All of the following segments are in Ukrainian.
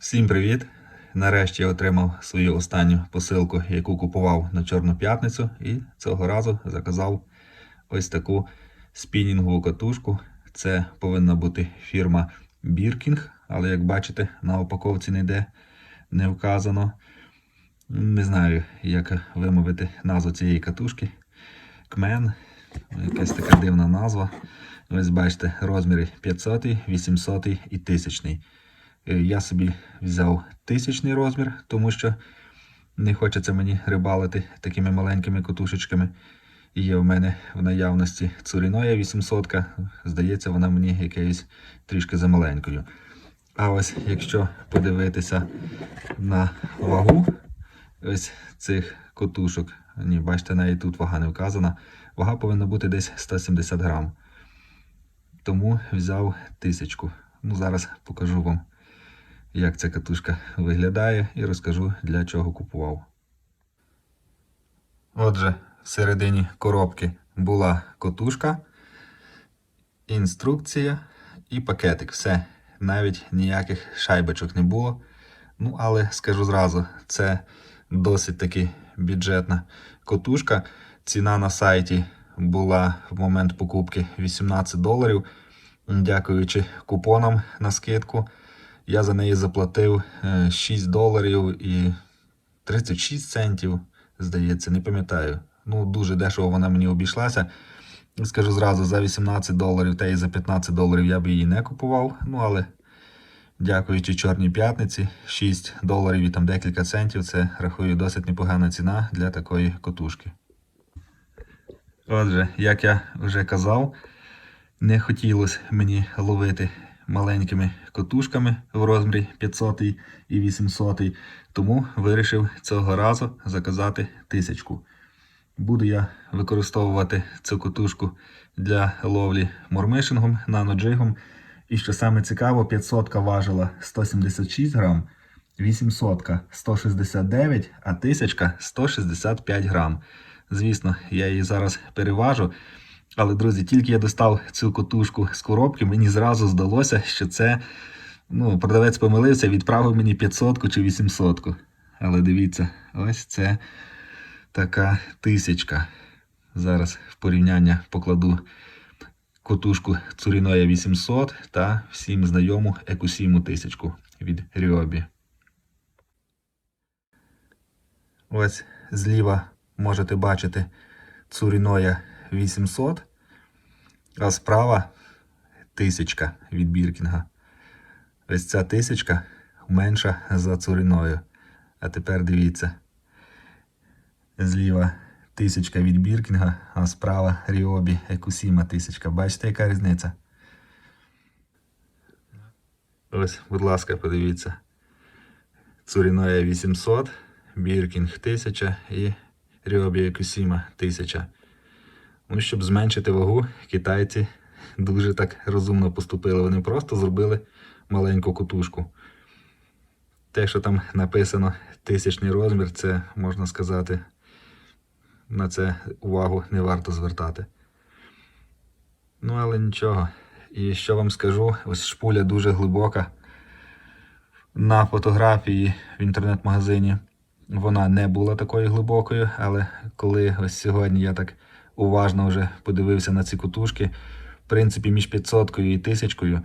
Всім привіт! Нарешті я отримав свою останню посилку, яку купував на Чорну п'ятницю, і цього разу заказав ось таку спінінгову катушку. Це повинна бути фірма Birking, але як бачите, на упаковці ніде не вказано. Не знаю, як вимовити назву цієї катушки. Кмен, якась така дивна назва. Ось бачите, розміри 500, 800 і 1000. Е, Я собі взяв тисячний розмір, тому що не хочеться мені рибалити такими маленькими котушечками. Є в мене в наявності цуріноя 800. Здається, вона мені якоюсь трішки замаленькою. А ось якщо подивитися на вагу ось цих котушок, ні, бачите, навіть тут вага не вказана. Вага повинна бути десь 170 грам. Тому взяв тисячку. Ну, зараз покажу вам як ця катушка виглядає, і розкажу для чого купував. Отже, всередині коробки була котушка, інструкція і пакетик. Все. Навіть ніяких шайбочок не було. Ну, але скажу зразу, це досить таки бюджетна котушка. Ціна на сайті була в момент покупки 18 доларів. Дякуючи купонам на скидку. Я за неї заплатив е, 6 доларів і 36 центів, здається, не пам'ятаю. Ну, дуже дешево вона мені обійшлася. Скажу зразу, за 18 доларів та і за 15 доларів я б її не купував. Ну, але дякуючи Чорній п'ятниці, 6 доларів і там декілька центів це рахую досить непогана ціна для такої котушки. Отже, як я вже казав, не хотілося мені ловити маленькими котушками в розмірі 500 і 800, тому вирішив цього разу заказати тисячку. Буду я використовувати цю котушку для ловлі мормишингом, наноджигом. І що саме цікаво, 500 важила 176 грам, 800 169, а 1000 165 грам. Звісно, я її зараз переважу. Але, друзі, тільки я достав цю котушку з коробки, мені зразу здалося, що це ну, продавець помилився, відправив мені 500 чи 800. Але дивіться, ось це така тисячка. Зараз в порівняння покладу котушку Цуріноя 800 та всім знайому Екусіму тисячку від Ріобі. Ось зліва можете бачити Цуріноя 800, а справа тисячка від Біркінга. Ось ця тисячка менша за цуриною. А тепер дивіться. Зліва тисячка від Біркінга, а справа Ріобі Екусіма тисячка. Бачите, яка різниця? Ось, будь ласка, подивіться. Цуріноя 800, Біркінг 1000 і Ріобі Екусіма 1000. Ну, щоб зменшити вагу, китайці дуже так розумно поступили. Вони просто зробили маленьку кутушку. Те, що там написано тисячний розмір, це можна сказати, на це увагу не варто звертати. Ну, але нічого. І що вам скажу, ось шпуля дуже глибока. На фотографії в інтернет-магазині вона не була такою глибокою, але коли ось сьогодні я так уважно вже подивився на ці кутушки. В принципі, між 500 і 1000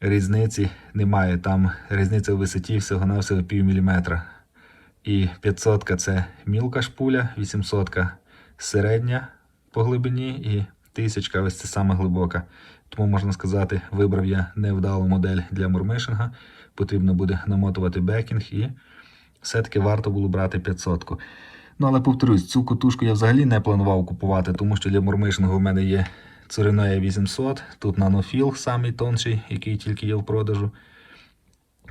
різниці немає. Там різниця в висоті всього-навсього пів міліметра. І 500 це мілка шпуля, 800 середня по глибині, і 1000 ось це саме глибока. Тому можна сказати, вибрав я невдалу модель для мурмишинга. Потрібно буде намотувати бекінг і все-таки варто було брати 500. Ну, але повторюсь, цю котушку я взагалі не планував купувати, тому що для мурмишингу в мене є Цуриноя 800, тут нанофіл, самий тонший, який тільки є в продажу.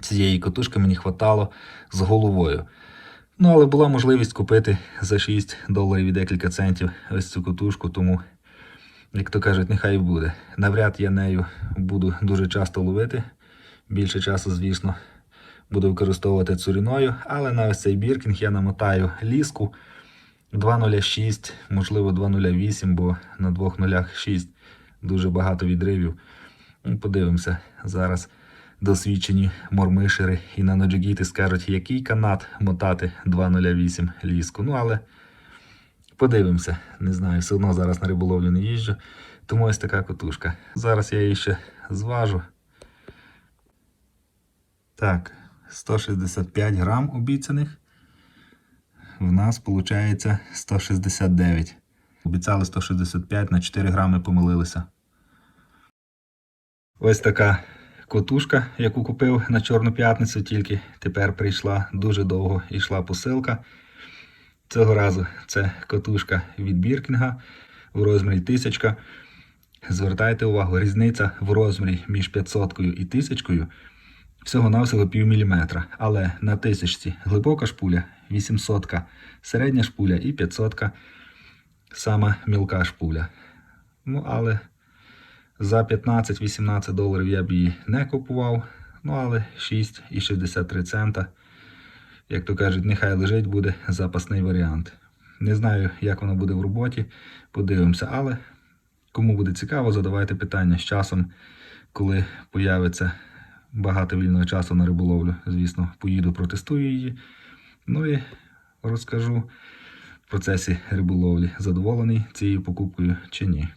Цієї котушки мені хватало з головою. Ну, але була можливість купити за 6 доларів і декілька центів ось цю котушку, тому, як то кажуть, нехай буде. Навряд я нею буду дуже часто ловити. Більше часу, звісно, буду використовувати цуріною, але на ось цей біркінг я намотаю ліску 2.06, можливо 2.08, бо на 2.06 дуже багато відривів. Ну, Подивимося зараз. досвідчені мормишери і наноджигіти скажуть, який канат мотати 208 ліску. Ну, але подивимося. Не знаю, все одно зараз на риболовлю не їжджу. Тому ось така котушка. Зараз я її ще зважу. Так, 165 грам обіцяних. В нас виходить 169. Обіцяли 165 на 4 грами помилилися. Ось така котушка, яку купив на Чорну п'ятницю, тільки тепер прийшла дуже довго йшла посилка. Цього разу це котушка від Біркінга в розмірі 1000. Звертайте увагу, різниця в розмірі між 500 і 1000 всього-навсього пів міліметра. Але на тисячці глибока шпуля, 800 середня шпуля і 500 сама мілка шпуля. Ну, але за 15-18 доларів я б її не купував. Ну, але 6,63 цента. Як то кажуть, нехай лежить буде запасний варіант. Не знаю, як воно буде в роботі. Подивимося, але кому буде цікаво, задавайте питання з часом, коли появиться багато вільного часу на риболовлю. Звісно, поїду, протестую її. Ну і розкажу в процесі риболовлі, задоволений цією покупкою чи ні.